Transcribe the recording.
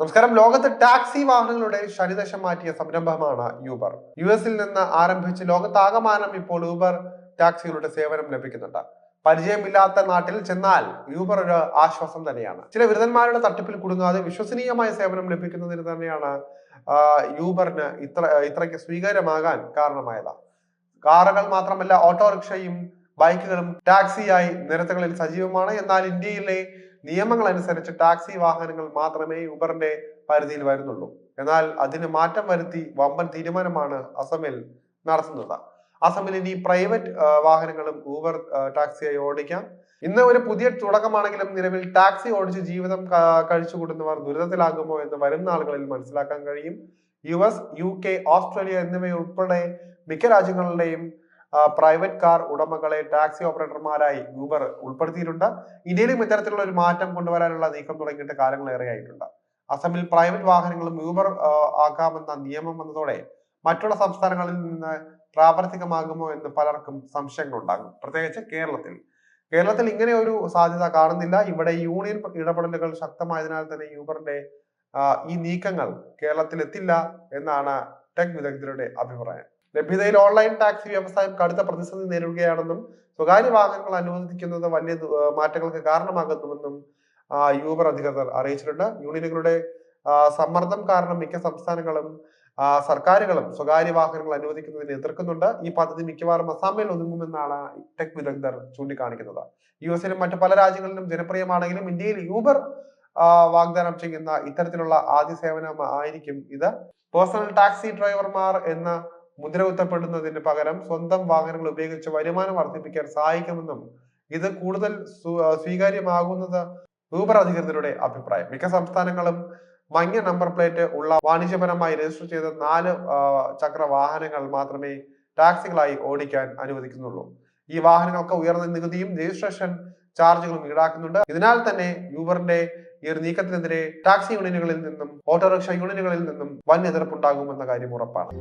നമസ്കാരം. ലോകത്ത് ടാക്സി വാഹനങ്ങളുടെ ശനിദശം മാറ്റിയ സംരംഭമാണ് യൂബർ. യു എസിൽ നിന്ന് ആരംഭിച്ച് ലോകത്താകമാനം ഇപ്പോൾ യൂബർ ടാക്സികളുടെ സേവനം ലഭിക്കുന്നുണ്ട്. പരിചയമില്ലാത്ത നാട്ടിൽ ചെന്നാൽ യൂബർ ഒരു ആശ്വാസം തന്നെയാണ്. ചില വിരുദ്ധന്മാരുടെ തട്ടിപ്പിൽ കുടുങ്ങാതെ വിശ്വസനീയമായ സേവനം ലഭിക്കുന്നതിന് തന്നെയാണ് യൂബറിന് ഇത്ര ഇത്രയ്ക്ക് സ്വീകാര്യമാകാൻ കാരണമായത്. കാറുകൾ മാത്രമല്ല ഓട്ടോറിക്ഷയും ബൈക്കുകളും ടാക്സിയായി നിരത്തുകളിൽ സജീവമാണ്. എന്നാൽ ഇന്ത്യയിലെ നിയമങ്ങൾ അനുസരിച്ച് ടാക്സി വാഹനങ്ങൾ മാത്രമേ ഊബറിന്റെ പരിധിയിൽ വരുന്നുള്ളൂ. എന്നാൽ അതിന് മാറ്റം വരുത്തി വമ്പൻ തീരുമാനമാണ് അസമിൽ നടത്തുന്നത്. അസമിൽ ഇനി പ്രൈവറ്റ് വാഹനങ്ങളും ഊബർ ടാക്സിയായി ഓടിക്കാം. ഇന്ന് ഒരു പുതിയ തുടക്കമാണെങ്കിലും നിലവിൽ ടാക്സി ഓടിച്ച് ജീവിതം കഴിച്ചു കഴിച്ചുകൂട്ടുന്നവർ ദുരിതത്തിലാകുമോ എന്ന് വരും നാളുകളിൽ മനസ്സിലാക്കാൻ കഴിയും. U S U K Australia എന്നിവയുൾപ്പെടെ മിക്ക രാജ്യങ്ങളിലെയും പ്രൈവറ്റ് കാർ ഉടമകളെ ടാക്സി ഓപ്പറേറ്റർമാരായി യൂബർ ഉൾപ്പെടുത്തിയിട്ടുണ്ട്. ഇന്ത്യയിലും ഇത്തരത്തിലുള്ള ഒരു മാറ്റം കൊണ്ടുവരാനുള്ള നീക്കം തുടങ്ങിയിട്ട് കാലങ്ങളേറെയായിട്ടുണ്ട് അസമിൽ പ്രൈവറ്റ് വാഹനങ്ങളും യൂബർ ആ, ആക്കാമെന്ന നിയമം വന്നതോടെ മറ്റുള്ള സംസ്ഥാനങ്ങളിൽ നിന്ന് പ്രാവർത്തികമാകുമോ എന്ന് പലർക്കും സംശയങ്ങളുണ്ടാകും. പ്രത്യേകിച്ച് കേരളത്തിൽ. കേരളത്തിൽ ഇങ്ങനെ ഒരു സാധ്യത കാണുന്നില്ല. ഇവിടെ യൂണിയൻ ഇടപെടലുകൾ ശക്തമായതിനാൽ തന്നെ യൂബറിന്റെ ഈ നീക്കങ്ങൾ കേരളത്തിൽ എത്തില്ല എന്നാണ് ടെക് വിദഗ്ധരുടെ അഭിപ്രായം. ലഭ്യതയിൽ ഓൺലൈൻ ടാക്സി വ്യവസായം കടുത്ത പ്രതിസന്ധി നേരിടുകയാണെന്നും സ്വകാര്യ വാഹനങ്ങൾ അനുവദിക്കുന്നത് വലിയ മാറ്റങ്ങൾക്ക് കാരണമാകുന്നുവെന്നും യൂബർ അധികൃതർ അറിയിച്ചിട്ടുണ്ട്. യൂണിയനുകളുടെ സമ്മർദ്ദം കാരണം മിക്ക സംസ്ഥാനങ്ങളും സർക്കാരുകളും സ്വകാര്യ വാഹനങ്ങൾ അനുവദിക്കുന്നതിനെ എതിർക്കുന്നുണ്ട്. ഈ പദ്ധതി മിക്കവാറും അസാമിൽ ഒതുങ്ങുമെന്നാണ് ടെക് വിദഗ്ധർ ചൂണ്ടിക്കാണിക്കുന്നത്. യു എസിലും മറ്റു പല രാജ്യങ്ങളിലും ജനപ്രിയമാണെങ്കിലും ഇന്ത്യയിൽ യൂബർ വാഗ്ദാനം ചെയ്യുന്ന ഇത്തരത്തിലുള്ള ആദ്യ സേവനം ആയിരിക്കും ഇത്. പേഴ്സണൽ ടാക്സി ഡ്രൈവർമാർ എന്ന മുദ്ര കുത്തപ്പെടുന്നതിന് പകരം സ്വന്തം വാഹനങ്ങൾ ഉപയോഗിച്ച് വരുമാനം വർദ്ധിപ്പിക്കാൻ സഹായിക്കുമെന്നും ഇത് കൂടുതൽ സ്വീകാര്യമാകുന്നത് ഊബർ അധികൃതരുടെ അഭിപ്രായം. മിക്ക സംസ്ഥാനങ്ങളും മഞ്ഞ നമ്പർ പ്ലേറ്റ് ഉള്ള വാണിജ്യപരമായി രജിസ്റ്റർ ചെയ്ത നാല് ചക്ര വാഹനങ്ങൾ മാത്രമേ ടാക്സികളായി ഓടിക്കാൻ അനുവദിക്കുന്നുള്ളൂ. ഈ വാഹനങ്ങൾക്ക് ഉയർന്ന നികുതിയും രജിസ്ട്രേഷൻ ചാർജുകളും ഈടാക്കുന്നുണ്ട്. ഇതിനാൽ തന്നെ യൂബറിന്റെ ഈ ഒരു നീക്കത്തിനെതിരെ ടാക്സി യൂണിയനുകളിൽ നിന്നും ഓട്ടോറിക്ഷ യൂണിയനുകളിൽ നിന്നും വൻ എതിർപ്പുണ്ടാകുമെന്ന കാര്യം ഉറപ്പാണ്.